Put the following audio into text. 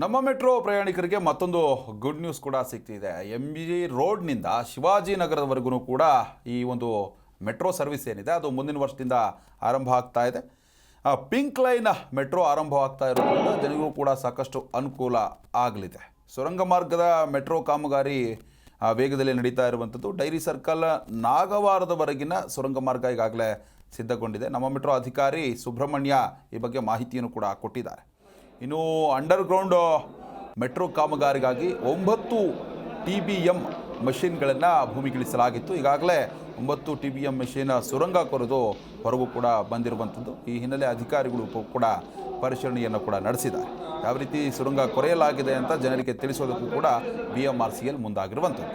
ನಮ್ಮ ಮೆಟ್ರೋ ಪ್ರಯಾಣಿಕರಿಗೆ ಮತ್ತೊಂದು ಗುಡ್ ನ್ಯೂಸ್ ಕೂಡ ಸಿಗ್ತಿದೆ. ಎಂ ಜಿ ರೋಡ್ನಿಂದ ಶಿವಾಜಿನಗರದವರೆಗೂ ಕೂಡ ಈ ಒಂದು ಮೆಟ್ರೋ ಸರ್ವಿಸ್ ಏನಿದೆ, ಅದು ಮುಂದಿನ ವರ್ಷದಿಂದ ಆರಂಭ ಆಗ್ತಾ ಇದೆ. ಪಿಂಕ್ ಲೈನ್ ಮೆಟ್ರೋ ಆರಂಭವಾಗ್ತಾ ಇರೋದ್ರಿಂದ ಜನರಿಗೂ ಕೂಡ ಸಾಕಷ್ಟು ಅನುಕೂಲ ಆಗಲಿದೆ. ಸುರಂಗ ಮಾರ್ಗದ ಮೆಟ್ರೋ ಕಾಮಗಾರಿ ವೇಗದಲ್ಲಿ ನಡೀತಾ ಇರುವಂಥದ್ದು ಡೈರಿ ಸರ್ಕಲ್ ನಾಗವಾರದವರೆಗಿನ ಸುರಂಗ ಮಾರ್ಗ ಈಗಾಗಲೇ ಸಿದ್ಧಗೊಂಡಿದೆ. ನಮ್ಮ ಮೆಟ್ರೋ ಅಧಿಕಾರಿ ಸುಬ್ರಹ್ಮಣ್ಯ ಈ ಬಗ್ಗೆ ಮಾಹಿತಿಯನ್ನು ಕೂಡ ಕೊಟ್ಟಿದ್ದಾರೆ. ಇನ್ನು ಅಂಡರ್ಗ್ರೌಂಡ್ ಮೆಟ್ರೋ ಕಾಮಗಾರಿಗಾಗಿ ಒಂಬತ್ತು ಟಿ ಬಿ ಎಂ ಮಷಿನ್ಗಳನ್ನು ಭೂಮಿಗಿಳಿಸಲಾಗಿತ್ತು. ಈಗಾಗಲೇ ಒಂಬತ್ತು ಟಿ ಬಿ ಎಂ ಮಷಿನ್ ಸುರಂಗ ಕೊರೆದು ಹೊರಗೂ ಕೂಡ ಬಂದಿರುವಂಥದ್ದು. ಈ ಹಿನ್ನೆಲೆ ಅಧಿಕಾರಿಗಳು ಕೂಡ ಪರಿಶೀಲನೆಯನ್ನು ಕೂಡ ನಡೆಸಿದ್ದಾರೆ. ಯಾವ ರೀತಿ ಸುರಂಗ ಕೊರೆಯಲಾಗಿದೆ ಅಂತ ಜನರಿಗೆ ತಿಳಿಸೋದಕ್ಕೂ ಕೂಡ B M R C L ಮುಂದಾಗಿರುವಂಥದ್ದು.